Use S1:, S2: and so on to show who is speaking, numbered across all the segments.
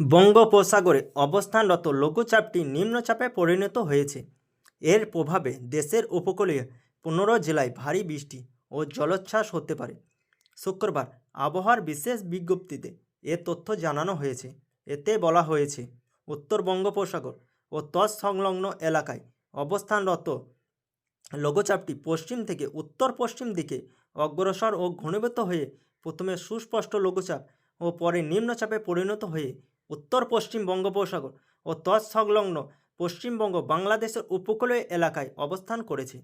S1: বঙ্গোপসাগরে অবস্থানরত লঘুচাপটি নিম্নচাপে পরিণত হয়েছে। এর প্রভাবে দেশের উপকূলীয় পনেরো জেলায় ভারী বৃষ্টি ও জলোচ্ছ্বাস হতে পারে। শুক্রবার আবহাওয়ার বিশেষ বিজ্ঞপ্তিতে এ তথ্য জানানো হয়েছে। এতে বলা হয়েছে, উত্তর বঙ্গোপসাগর ও তৎসংলগ্ন এলাকায় অবস্থানরত লঘুচাপটি পশ্চিম থেকে উত্তর পশ্চিম দিকে অগ্রসর ও ঘনীভূত হয়ে প্রথমে সুস্পষ্ট লঘুচাপ ও পরে নিম্নচাপে পরিণত হয়ে উত্তর পশ্চিম বঙ্গোপসাগর ও তৎসংলগ্ন পশ্চিমবঙ্গ বাংলাদেশের উপকূলীয় এলাকায় অবস্থান করেছে।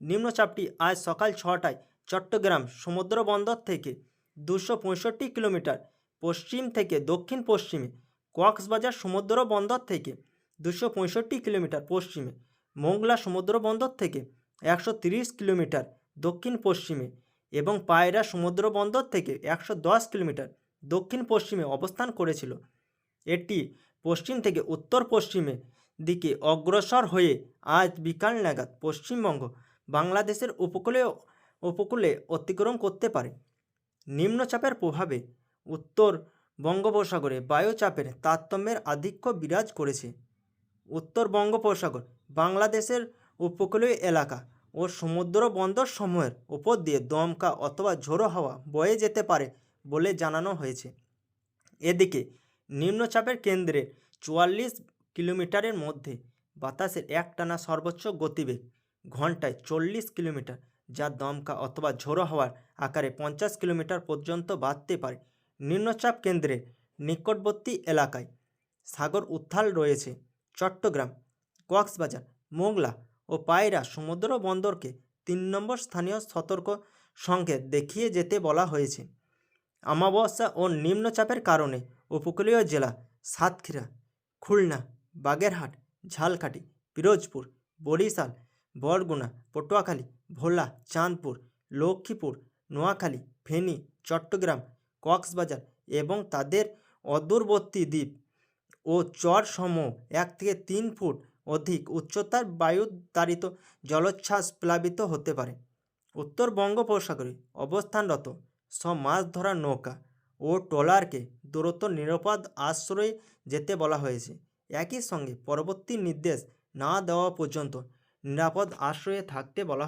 S1: নিম্নচাপটি আজ সকাল ছটায় চট্টগ্রাম সমুদ্র বন্দর থেকে দুশো পঁয়ষট্টি কিলোমিটার পশ্চিম থেকে দক্ষিণ পশ্চিমে, কক্সবাজার সমুদ্র বন্দর থেকে দুশো পঁয়ষট্টি কিলোমিটার পশ্চিমে, মোংলা সমুদ্র বন্দর থেকে একশো তিরিশ কিলোমিটার দক্ষিণ পশ্চিমে এবং পায়রা সমুদ্র বন্দর থেকে একশো দশ কিলোমিটার দক্ষিণ পশ্চিমে অবস্থান করেছিল। এটি পশ্চিম থেকে উত্তর পশ্চিমে দিকে অগ্রসর হয়ে আজ বিকাল নাগাদ পশ্চিমবঙ্গ বাংলাদেশের উপকূলে উপকূলে অতিক্রম করতে পারে। নিম্নচাপের প্রভাবে উত্তর বঙ্গোপসাগরে বায়ুচাপের তারতম্যের আধিক্য বিরাজ করেছে। উত্তর বঙ্গোপসাগর বাংলাদেশের উপকূলীয় এলাকা ও সমুদ্র বন্দর সমূহের উপর দিয়ে দমকা অথবা ঝোড়ো হাওয়া বয়ে যেতে পারে বলে জানানো হয়েছে। এদিকে নিম্নচাপের কেন্দ্রে চুয়াল্লিশ কিলোমিটারের মধ্যে বাতাসের একটানা সর্বোচ্চ গতিবেগ ঘন্টায় চল্লিশ কিলোমিটার, যা দমকা অথবা ঝোড়ো হওয়ার আকারে পঞ্চাশ কিলোমিটার পর্যন্ত বাড়তে পারে। নিম্নচাপ কেন্দ্রে নিকটবর্তী এলাকায় সাগর উত্থাল রয়েছে। চট্টগ্রাম, কক্সবাজার, মোংলা ও পায়রা সমুদ্র বন্দরকে তিন নম্বর স্থানীয় সতর্ক সংকেত দেখিয়ে যেতে বলা হয়েছে। আমাবস্যা ও নিম্নচাপের কারণে উপকূলীয় জেলা সাতক্ষীরা, খুলনা, বাগেরহাট, ঝালকাঠি, পিরোজপুর, বরিশাল, বরগুনা, পটুয়াখালী, ভোলা, চাঁদপুর, লক্ষ্মীপুর, নোয়াখালী, ফেনী, চট্টগ্রাম, কক্সবাজার এবং তাদের অদূরবর্তী দ্বীপ ও চরসমূহ এক থেকে তিন ফুট অধিক উচ্চতার বায়ুতাড়িত জলোচ্ছ্বাস প্লাবিত হতে পারে। উত্তর বঙ্গোপসাগরে অবস্থানরত সব মাছ ধরার নৌকা ও ট্রলারকে দূরত্ব নিরাপদ আশ্রয়ে যেতে বলা হয়েছে। একই সঙ্গে পরবর্তী নির্দেশ না দেওয়া পর্যন্ত নিরাপদ আশ্রয়ে থাকতে বলা